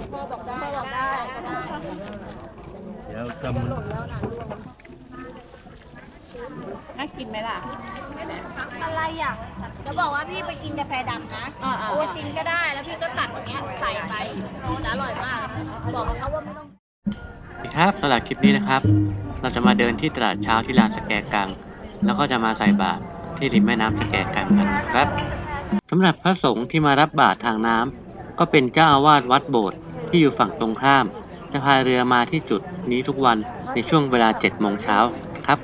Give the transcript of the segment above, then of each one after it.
ลวงพ่อบอกได้บอกได้ก็ได้เดี๋ยวจำน่ากินไหมล่ะ อะไรอะจะบอกว่าพี่ไปกินกาแฟดำนะอ่าๆโอวัลตินก็ได้แล้วพี่ก็ตัดอย่างเงี้ยใส่ไปจะอร่อยมาก บอกกับเขาว่าไม่ต้องสวัสดีครับสำหรับคลิปนี้นะครับ เราจะมาเดินที่ตลาดเช้าที่ลานสแกกัง แล้วก็จะมาใส่บาตรที่ริมแม่น้ำสแกกังกันนะครับสำหรับพระสงฆ์ที่มารับบาตรทางน้ำก็เป็นเจ้าอาวาสวัดโบสถ์ ที่อยู่ฝั่งตรงข้าม จะพายเรือมาที่จุดนี้ทุกวันในช่วงเวลา7โมงเช้าครับ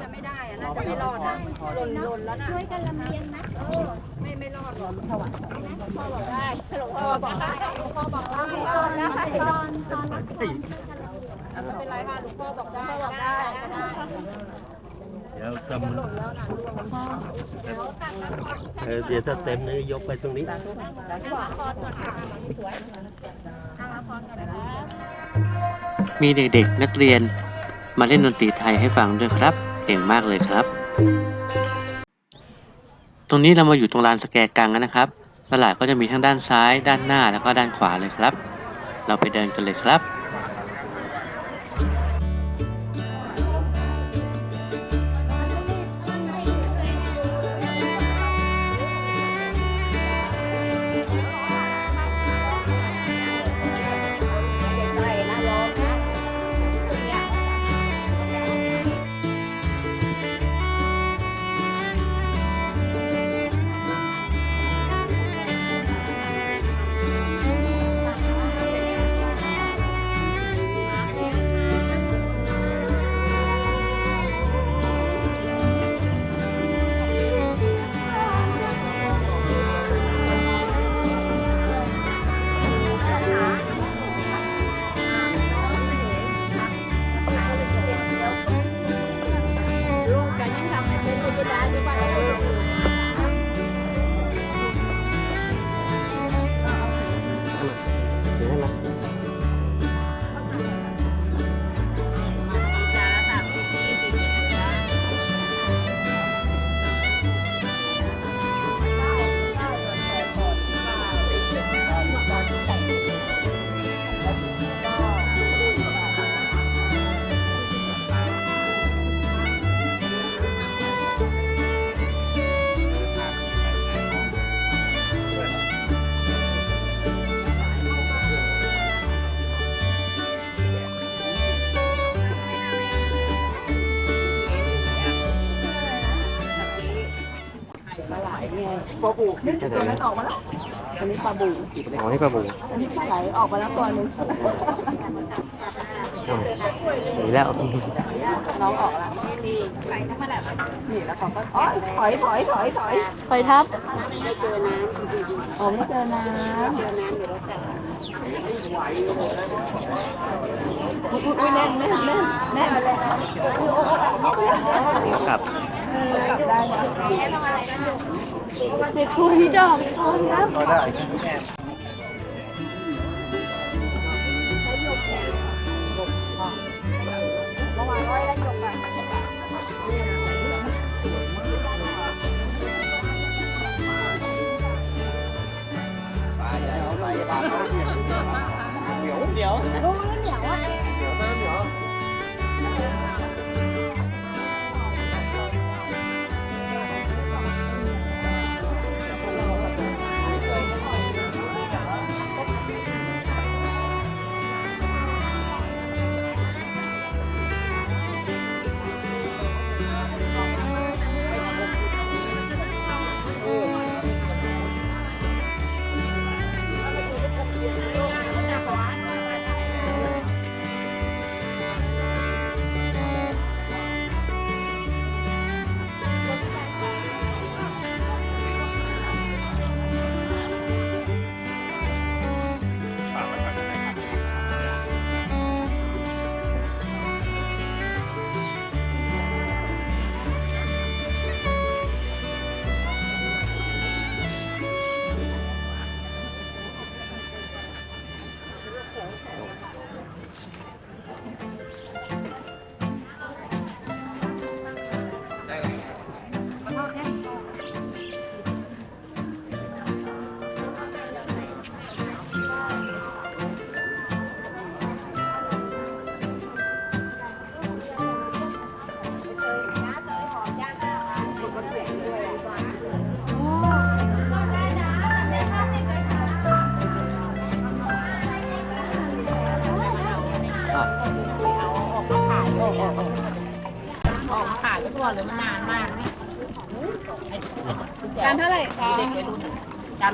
จะไม่ได้อะน่าจะไม่รอดนะหล่นหล่นแล้วนะช่วยกันลำเลียงนะเออไม่ไม่รอดหรอกถวายหลวงพ่อบอกได้หลวงพ่อบอกได้หลวงพ่อบอกได้ตอนนะตอนตอนไม่เป็นไรค่ะหลวงพ่อบอกได้บอกได้ได้ ดี๋ยวจำหล่นแล้วนะหลวงพ่อเออเดี๋ยวถ้าเต็มนี่ยกไปตรงนี้นั่งละครก่อนค่ะสวยนั่งละครก่อนนะคะมีเด็กๆนักเรียนมาเล่นดนตรีไทยให้ฟังด้วยครับ เก่งมากเลยครับ ตรงนี้เรามาอยู่ตรงลานสแกกังแล้วนะครับ ตลาดก็จะมีทั้งด้านซ้าย ด้านหน้าแล้วก็ด้านขวาเลยครับ เราไปเดินกันเลยครับาไหลไงปลาบูนี่ตัวนั้นออกมาแล้ว อันนี้ปลาบูอ๋อนี่ปลาบูอันนี้ปลาไหลออกมาแล้วตัวหนึงหนีแล้วน้องออกแล้วนี่นี่ไปทั้งมาแบบนี่แล้วเขาก็อ๋อถอยถอยถอยถอยถอยทับไม่เจอน้ำอ๋อไม่เจอน้ำเจอน้ำอยู่แล้วแต่อุ้ยอุ้ยแน่นแน่นแน่นแน่นเลยอุ้ยโอ้โอ้โอ้กลับ กลับได้นะเด็กคุยดอกทองครับ ก็ได้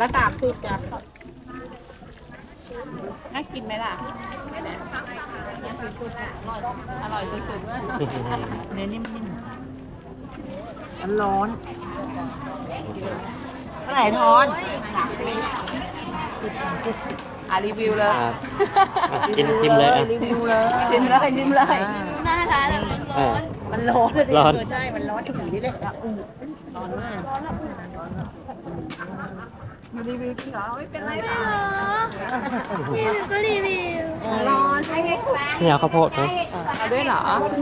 ละสามสิบจ้ะน่ากินไหมล่ะ อร่อยสุดๆเลยเนื้อนิ่มร้อนเท่าไหร่ทอนอะรีวิวเลยครับอะกินจิ้มเลยอะ รีวิวเลยชิมเลยชิมเลยๆน่าทานแล้วเออมันร้อนเลยร้อนใช่ มันร้อนถึงนี่เลยอะอู้ร้อนมาก มีรีวิวจริงเหรอไม่เป็นไรค่ะก็รีวิวร้อนให้ให้แฟนนี่เอาข้าวโพดไหมเอาด้วยเหรอ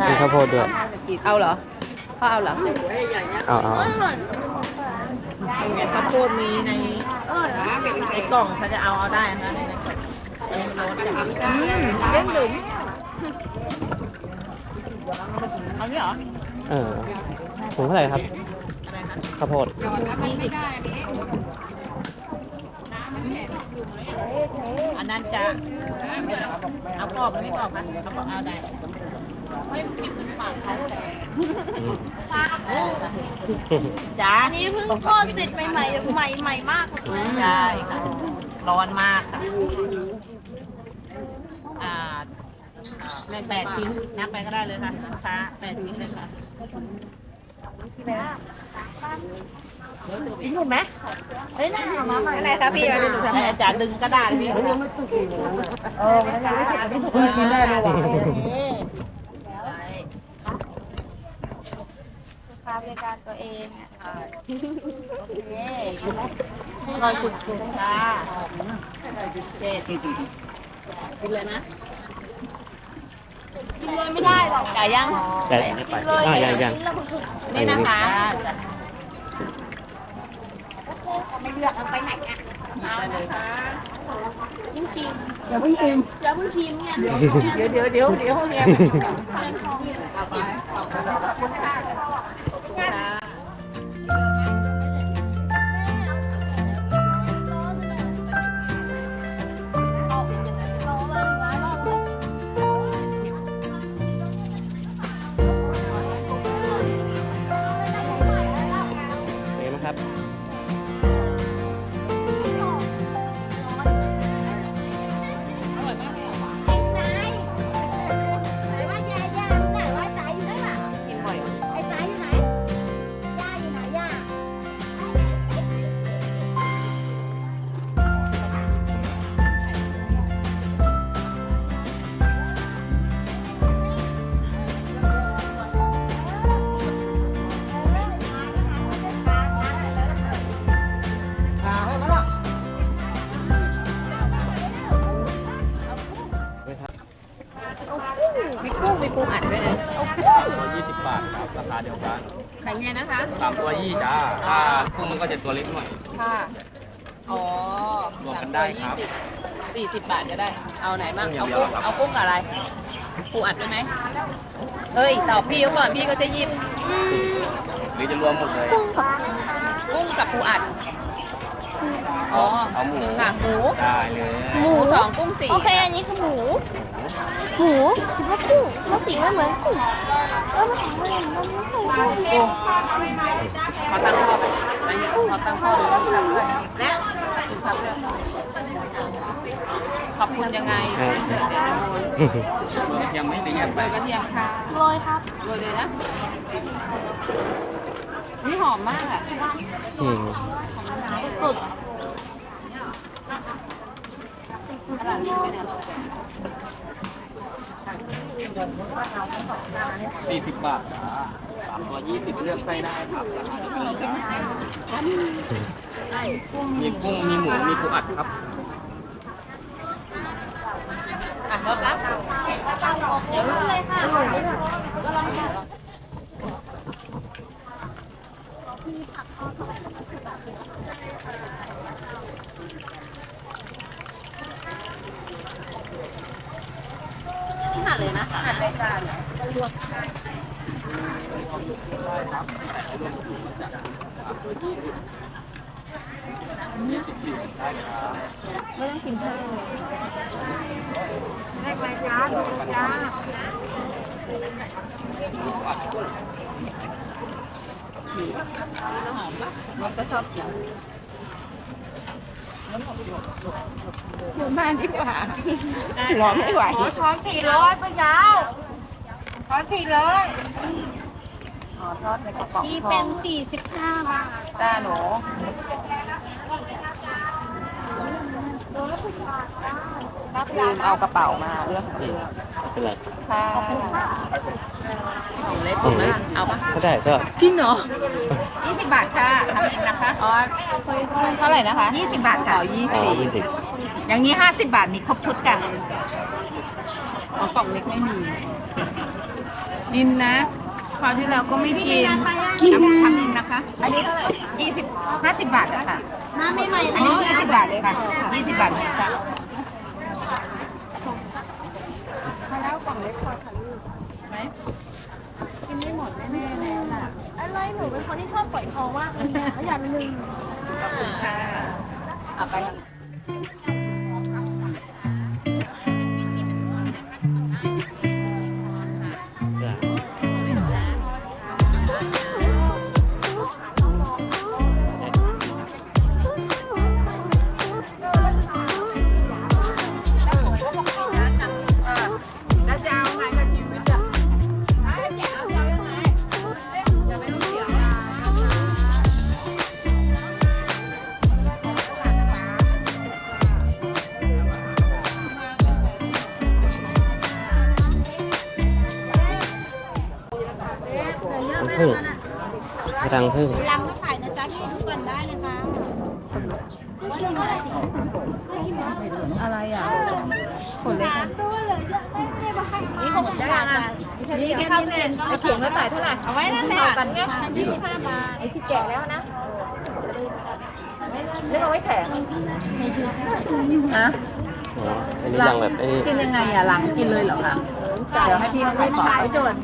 มีข้าวโพดด้วยเอาเหรอพ่อเอาเหรอเอาเอาเอาไงข้าวโพดมีในในกล่องเขาจะเอาเอาได้นะในในกล่องอันนี้มันร้อนจังอืมเด้งดึงเอาเนี่ยเหรอเออถุงเท่าไหร่ครับอะไรคะข้าวโพด อันนั้นจะเอากรอบหรือไม่กรอบคะเอากรอบเอาได้ไม่มีเงินฝากเขาอืมจ้าอันนี้เพิ่งทอดเสร็จใหม่ๆใหม่ใหม่มากเลยใช่ค่ะร้อนมากค่ะอ่าแม่แปดชิ้นนับไปก็ได้เลยค่ะลูกค้าแปดชิ้นเลยค่ะ หนุนไหมเฮ้ยน่าหามาใหม่อะไรคะพี่มาดูทำไมอาจารย์ดึงกระดาษพี่ยังไม่ตุกอยู่เออไม่ได้กินได้เลยว่ะค่าบริการตัวเองอะรอยขุดขุดจ้าเจ็ดกินเลยนะกินเลยไม่ได้หรอกจ่ายยังแต่อ่ายังยังนี่นะคะไม่เลือกเอาไปไหนอะเอาเลยค่ะยิ่งชิมอย่าเพิ่งชิมอย่าเพิ่งชิมเนี่ยเดี๋ยวเดี๋ยวเดี๋ยวเดี๋ยวเนี่ยเอาไปเอาไป กุ้งมันก็จะตัวเล็กหน่อย ค่ะ อ๋อรวมกันได้ครับสี่สิบบาทก็ได้ เอาไหนบ้างกุ้เอางอย่างเดียวกุ้งครับเอากุ้งกับอะไรปูอัดได้ไหมเอ้ยตอบพี่เขาก่อนพี่ก็จะหยิบหรือจะรวมหมดเลย กุ้งกับปูอัด อ๋อเอาหมูค่ะหมูได้เลยหมูสองกุ้งสี่โอเค อันนี้คือหมู หมูคิดว่ากุ้งมันสีไม่เหมือนกุ้งเออมันของมันมันไม่ใช่กุ้งขอตั้งพ่อไปไปขอตั้งพ่อดูครับด้วยและถึงครับด้วยขอบคุณยังไงเดี๋ยวเดี๋ยวจะโรยรวมเทียมไม่ได้เงี้ยโรยกระเทียมค่ะโรยครับโรยเลยนะนี่หอมมากอะอืม สุดสี่สิบบาทจ้าสามตัวยี่สิบเลือกไส้ได้ครับราคาเดียวกันจ้ามีกุ้ง มีหมู มีปูอัดครับอะรับรับเดี๋ยวรู้เลยค่ะ หัดเลยนะหัดเลยจ้า ไม่ต้องกินข้าวแรกไปจ้าดูจ้าหอมปะมันก็ชอบกิอยู่บ้านดีกว่าร้อมไม่ไหวขอสองสี่ร้อยป้ยาวขอสี่ร้ย อ๋อทอดในกระป๋องนี่ทเป็อนงสี่สิบห้าบาทจ้าหนูลืมเอากระเป๋ามาเรื่องอืมไม่เป็นไรค่ะของเล็กผมนะเอาปะก็ได้ก็จริงเหรอยี่สิบบาทค่ะทำเองนะคะอ๋อเท่าไหร่นะคะยี่สิบบาทค่ะยี่อ๋อสิบยี่สิบอย่างนี้ห้าสิบบาทมีครบชุดกันอ๋อกล่องเล็กไม่มี นินนะ คราวที่แล้วก็ไม่กินกินทำเองนะคะ อันนี้เท่าไหร่ยี่สิบห้าสิบบาทอะค่ะน้ำไม่ใหม่อันนี้ยี่สิบบาทเลยค่ะยี่สิบบาทเลยค่ะอะไรหนูเป็นคนที่ชอบปล่อยทองมากเลยนะอย่างหนึ่งขอบคุณค่ะเอาไป นี่แค่เข้าเรียนก็เขียนว่าจ่ายเท่าไหร่เอาไว้นั่นแหละกันเนี่ยยี่สิบห้าบาทไอ้ที่แก่แล้วนะนึกเอาไว้แถมฮะอ๋ออันนี้รังแบบไอ้นี่กินยังไงอะหลังกินเลยเหรอคะเดี๋ยวให้พี่เขาขายด่วน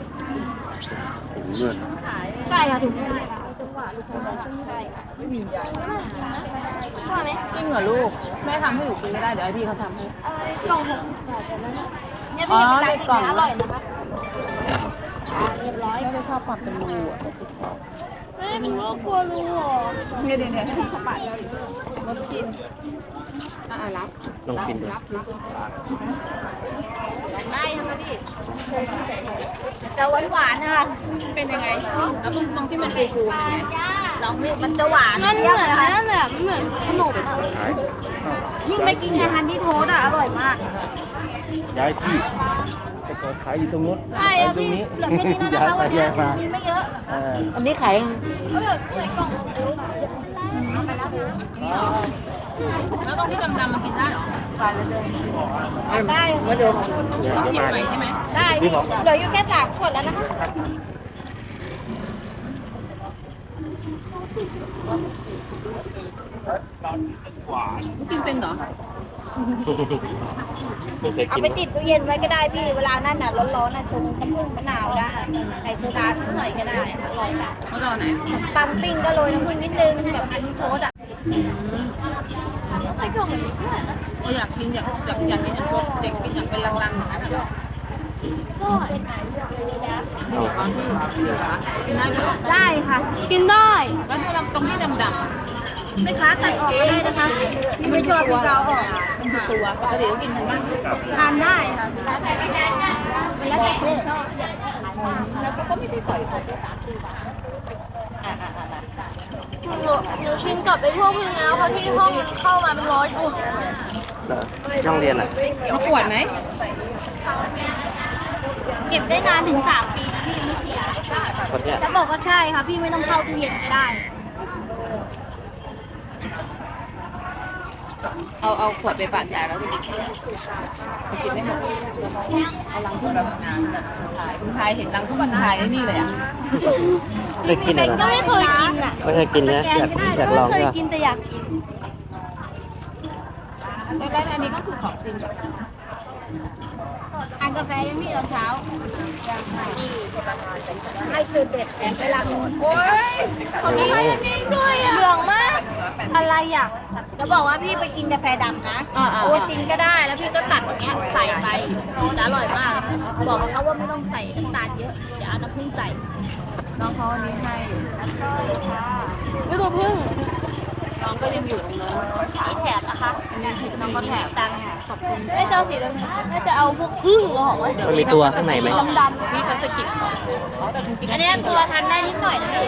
ใช่ค่ะถูกจังหวะลูกค้าใช่ค่ะไม่มีใหญ่ชอบไหมจริงเหรอลูก แม่ทำให้หนูกินก็ได้ เดี๋ยวให้พี่เขาทำให้กล่องหกสิบบาทแต่ละเนี่ยพี่เป็นร้านที่อร่อยนะคะ เรียบร้อยแม่ไม่ชอบความเป็นรูอะไม่เป็นโรคกลัวรูหรอเนี่ยเดี๋ยวเนี่ยให้พี่เขาปัดแล้วรถกินอ่ารับลองกินดู รับรับได้ใช่ไหมพี่จะหวานหวานนะคะเป็นยังไงแล้วตรงที่มันฟูฟูเป็นไงลองนี่มันจะหวานมันเหมือนนั่นแหละมันเหมือนขนมอะยิ่งไปกินกับฮันดี้โทสต์อะอร่อยมาก ย้ายที่แต่ก่อน ขายอยู่ตรงนู้นใช่ขายอะตรงพี่นี้เหลือแค่นี้แล้วนะคะวันนี้ย้ายมามีไม่เยอะเอออันนี้ขายก็แบบใส่กล่องเร็วแล้วตรงที่ดำๆมากินได้เหรอขายเลยได้ว่าเดี๋ยวเดี๋ยวต้องเดี๋ยวกินมาใหม่ใช่ไหมได้เหลืออยู่แค่สามขวดแล้วนะคะกินเป็นเหรอไม่ เอาไปติดตู้เย็นไว้ก็ได้พี่ เวลานั่นน่ะร้อนๆน่ะชงน้ำผึ้งมะนาวได้ใส่โซดาสักหน่อยก็ได้อร่อยค่ะเมื่อตอนไหนปังปิ้งก็โรยน้ำผึ้งนิดนึงแบบอันนี้โทสต์อะใส่กล่องแบบนี้ด้วยเอออยากกินอยากอยากอยากกินอย่างพวกเด็กกินอย่างเป็นลังๆอย่างนั้นอะก็เป็นไหนเลือกเลยนะนี่เหรอคะที่ที่เหรอกินได้ไหมได้ค่ะ กินได้แล้วตรงที่ดำ แม่ค้าตัดออกก็ได้นะคะพี่ไม่ชอบพี่เกาออกๆมันคือตัวปกติก็กินทั้งบ้านทานได้ค่ะแล้วแต่แล้วแต่คนชอบแล้วก็ไม่ได้ปล่อยเขาหนูหนูชินกับไอ้พวกพวกนี้แล้วเพราะที่ห้องเข้ามาเป็นร้อยตัวเหรอช่องเรียนอะมาปวดไหม เก็บได้นานถึงสามปีนะพี่ไม่เสียคนเนี้ยแล้วบอกว่าใช่ค่ะพี่ไม่ต้องเข้าตู้เย็นก็ได้ เอาเอาขวดไปฝากยายแล้วไปกินไปกินไม่หมดเอาลังพึ่งแบบคุณชายเห็นลังพึ่งคุณชายไอ้นี่เลยอะไม่กินเป็อะนไรก็ไม่เคยกินอะไม่เคยกินนะแกอยากไม่ได้อยากแต่ลองไม่เคยใช่ปะกินแต่อยากกินแล้วอันนี้ก็คือของจริง ทานกาแฟยังพี่ตอนเช้าให้คือเด็ดแถมไปลังโอ้ยขอโทษอันนี้ด้วยอะเหลืองมาก อะไรอะจะบอกว่าพี่ไปกินกาแฟดำนะอ่าๆโอวัลตินก็ได้แล้วพี่ก็ตัดอย่างเงี้ยใส่ไปจะอร่อยมาก บอกเขาว่าไม่ต้องใส่น้ำตาลเยอะเดี๋ยวเอาน้ำผึ้งใส่น้องเขาอันนี้ให้ไม่ตัวพึ่ง น้องก็ยังอยู่ตรงนั้นสีแถบนะคะอันนี้น้องก็แถบตังค์ขอบคุณไม่จะเอาสีดำน่าจะเอาพวกพึ่งมาหอไว้มันมีตัวข้างในไหมดำดำพี่เขาสะกิดก่อนอ๋อแต่จริงๆอันเนี้ยตัวทานได้นิดหน่อยนะพี่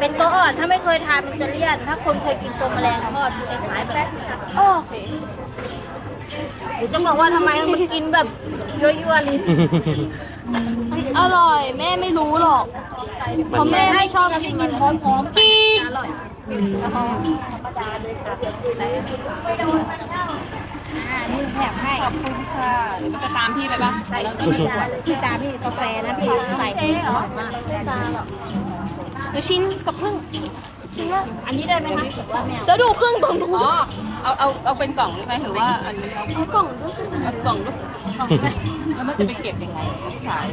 เป็นตัวอ่อนถ้าไม่เคยทานมันจะเลี่ยน ถ้าคนเคยกินตัวแมลงทอดมันจะขายแบบโอเคเดี๋ยวจะบอกว่าทำไมมันกินแบบยั่วๆลิ้นอร่อย แม่ไม่รู้หรอกเพราะแม่ไม่ชอบกินมันพร้อมๆ กินอร่อยอ่านี่แถมให้ ขอบคุณค่ะเดี๋ยวก็จะตามพี่ไปปะแล้วก็มีขวดพี่ตาพี่กาแฟนะพี่ใส่ให้อร่อมากไม่ตาหรอกเดี๋ยวชิ้นกับพึ่งชิ้นละอันนี้ได้ไหมคะแล้วดูพึ่งตรงนู้นอ๋อเอาเอาเอาเป็นกล่องได้ไหมหรือว่าอันนี้เอาเอากล่องด้วยเอากล่องลูกแล้วมันจะไปเก็บยังไงขาย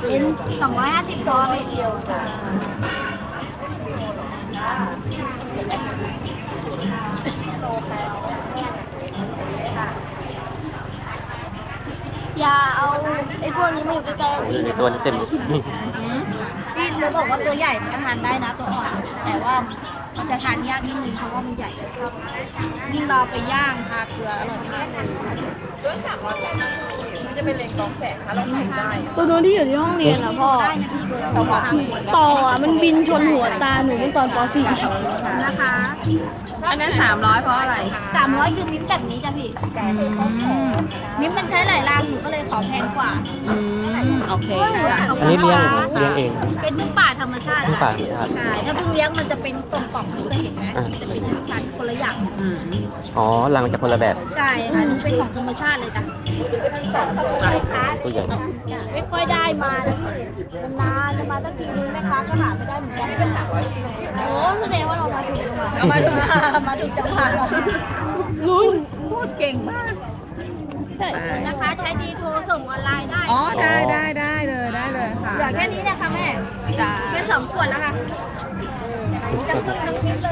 เป็นสองร้อยห้าสิบตัวไปเดียวค่ะ อย่าเอาไอ้พวกนี้มาอยู่ใกล้ๆพี่ตัวนี้เต็ม พี่จะบอกว่าตัวใหญ่มันก็ทานได้นะตัวอ่อน แต่ว่ามันจะทานยากนิดนึงเพราะว่ามันใหญ่ยิ่งเราไปย่างทาเกลืออร่อยมากเลยมันจะเป็นเลงกองแสงคะเราขายได้ตัวนู้นที่อยู่ที่ห้องเรียนอะพ่อ ได้นะพี่ตัวสองพันต่ออะมันบินชนหัวตาหนูเมื่อตอนป .4 นะคะ อันนั้นสามร้อยเพราะอะไร สามร้อยคือมิ้มแบบนี้จ้ะพี่มิ้มมันใช้หลายรางหนูก็เลยขอแพงกว่าอืม โอเค อันนี้เลี้ยงเลี้ยงเอง เป็นพึ่งป่าธรรมชาติพึ่งป่าจ้ะธรรมชาติ ใช่ถ้าพึ่งเลี้ยงมันจะเป็นกล่องๆที่เคยเห็นไหมอ่าจะเป็นชั้นๆคนละอย่างอืมอ๋อรังจะคนละแบบใช่ค่ะอันนี่เป็นของธรรมชาติเลยจ้ะตัวใหญ่ไม่ค่อยได้มานะพี่นานๆจะมาตั้งทีนึงแม่ค้าก็หาไม่ได้เหมือนกันโอ้แสดงว่าเรามาถู กจังหวะเอามาถูกมาถูกจังหวะลุ้นพูดเก่งมากใช่นะคะใช้ดีโทรส่งออนไลน์ได้อ๋อได้ได้ได้เลยได้เลยค่ะเหลือแค่นี้นะคะแม่จ้าแค่สองขวดแล้วค่ะจะพึ่งทั้งคลิปเลย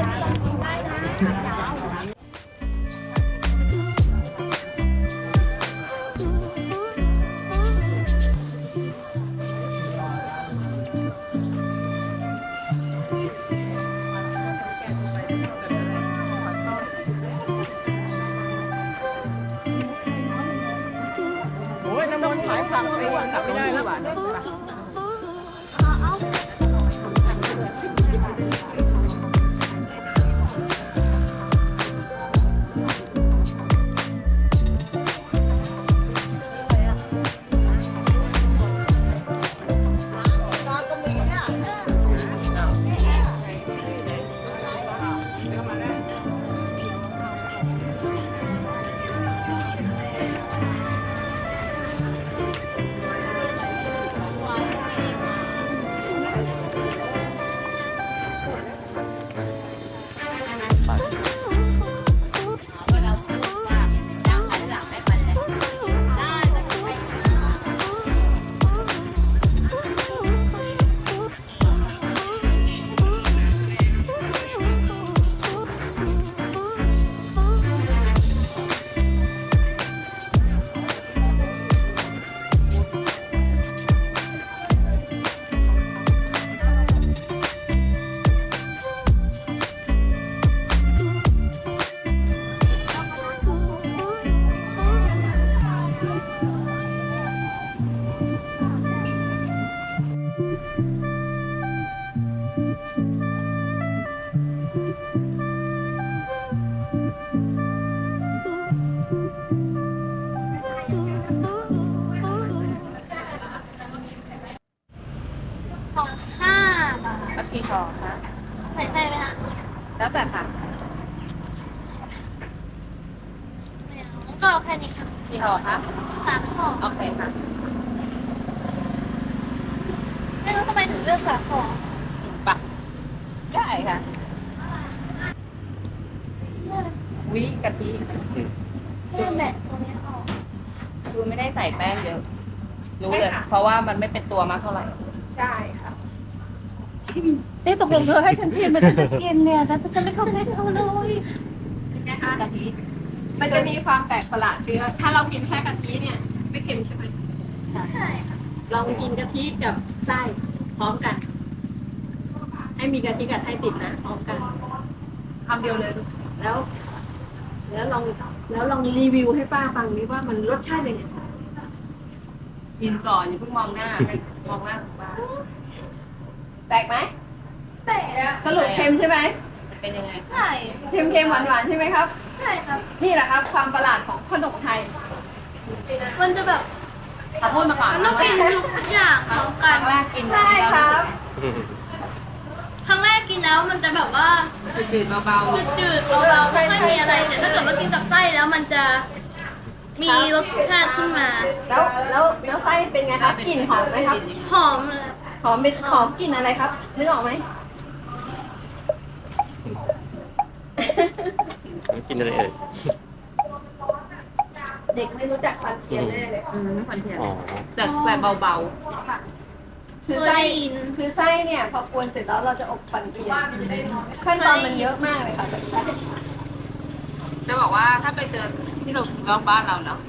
กกี่ห่อคะใส่ไข่ไหมคะแล้วแต่ค่ะก็เอาแค่นี้ค่ะกี่ห่อคะสามห่อโอเคค่ะไม่รู้ทำไมถึงเลือกสามห่อปะได้ค่ะวิกะทิเลือกแบบตัวนี้ออกคือไม่ได้ใส่แป้งเยอะ รู้เลย เพราะว่ามันไม่เป็นตัวมากเท่าไหร่ ใช่ค่ะโอเค นี่ตกลงเธอให้ฉันชิมมันจะกินเนี่ยแต่จะไม่เข้าใจเธอเลยกะทิมันจะมีความแปลกประหลาดคือถ้าเรากินแค่กะทิเนี่ย ไม่เค็มใช่ไหมใช่ลองกินกะทิกับไส้พร้อมกัน ให้มีกะทิกับไส้ติดนะพร้อมกันคำเดียวเลยแล้ว แล้วลองแล้วลองรีวิวให้ป้าฟังดิว่ามันรสชาติยังไงกินก่อนอย่าเพิ่งมองหน้าให้มองหน้าของป้า แปลกไหมแปลกสรุปเค็มใช่ไหมเป็นยังไงใช่เค็มเค็มหวานหวานๆใช่ไหมครับ ใช่ครับ นี่แหละครับ ความประหลาดของขนมไทย มันจะแบบขอพูดมาก่อนมันต้องกินทุกอย่างพร้อมกันแรกกินใช่ครับครั้งแรกกินแล้วมันจะแบบว่าจืดๆเบาจืดๆเบาๆไม่ค่อยมีอะไรแต่ถ้าเกิดว่ากินกับไส้แล้วมันจะมีรสชาติขึ้นมา แล้วแล้วแล้วไส้เป็นไงครับกลิ่นหอมไหมครับ หอมเลย หอมเป็นหอมกลิ่นอะไรครับ นึกออกไหมกินอะไรเอ่ยเด็กไม่รู้จักฟันเทียนแน่เลยๆอืมไม่คอนเทนอ๋อแต่แต่เบาคือไส้คือไส้เนี่ยพอกวนเสร็จแล้วเราจะอบฟันเทียนขั้นตอนมันเยอะมากเลยค่ะๆ จะบอกว่าถ้าไปเจอที่เราเราบ้านเราเนาะ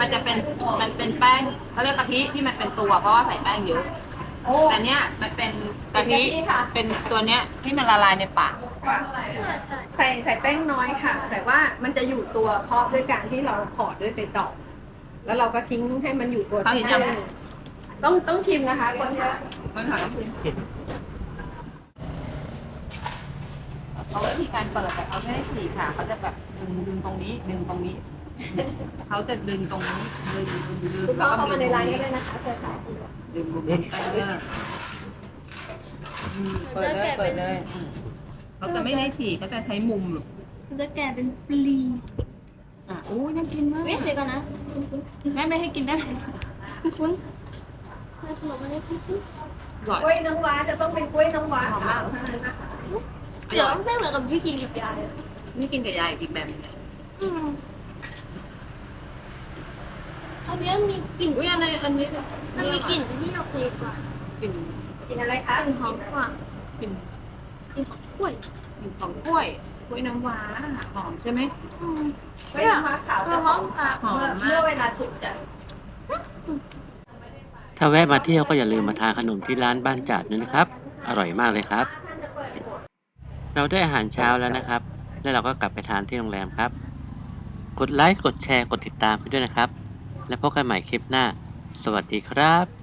มันจะเป็นมันเป็นแป้งเขาเรียกกะทิที่มันเป็นตัว เพราะว่าใส่แป้งเยอะ โอ้แต่เนี้ยมันเป็นกะทิเป็นกะทิค่ะ เป็นตัวเนี้ยที่มันละลายในปาก ใส่ใส่แป้งน้อยค่ะ แต่ว่ามันจะอยู่ตัวเคาะด้วยการที่เราห่อด้วยใบตองแล้วเราก็ทิ้งให้มันอยู่ตัวเขาถึงจะสักพักหนึ่งต้องต้องชิมนะคะคนทานมันหอมเขาวิธีการเปิดแต่เขาไม่ได้ฉีกค่ะ เขาจะแบบดึงดึงตรงนี้ ดึงตรงนี้ เขาจะดึงตรงนี้ ดึงดึงดึงคุณแล้พ่อวก็เข้ามาในดึงตรร้างนนี้ก็ได้นะคะเจอขาย ดึงตรงนี้เอออืมเปิดเลยเปิดเลยอืมเขาจะไม่ได้ฉีกเขาจะใช้มุมหรอกมันจะแก่เป็นปลีอะโอ้ยน่ากินมากเว้ยเดี๋ยวก่อนนะแม่ไม่ให้กินได้คุณแม่ขนมอะไรคุณอร่อยกล้วยน้ำว้าจะต้องเป็นกล้วยน้ำว้าขาวเท่านั้นนะคะเดี๋ยวไม่เหมือนกับที่กินกับยายเลยนี่กินกับยายอีกแบบหนึงอืมอันเนี้ยมีกลิ่นอุ้ยอะไรอันนี้เนี่ย มันมีกลิ่นที่โอเคกว่ากลิ่นกินอะไรคะกลิ่นหอมกว่ากลิ่นกลิ่นของกล้วยกลิ่นของกล้วยกล้วยน้ำว้าหอมใช่ไหมอืมกล้วยน้ำว้าขาวจะหอมค่ะหอมเมื่อมากเมื่อเวลาสุกจะถ้าแวะมาเที่ยวก็อย่าลืมมาทานขนมที่ร้านบ้านจัดด้วยนะครับ อร่อยมากเลยครับ เราได้อาหารเช้าแล้วนะครับ แล้วเราก็กลับไปทานที่โรงแรมครับ กดไลค์ กดแชร์ กดติดตามไปด้วยนะครับ และพบกันใหม่คลิปหน้า สวัสดีครับ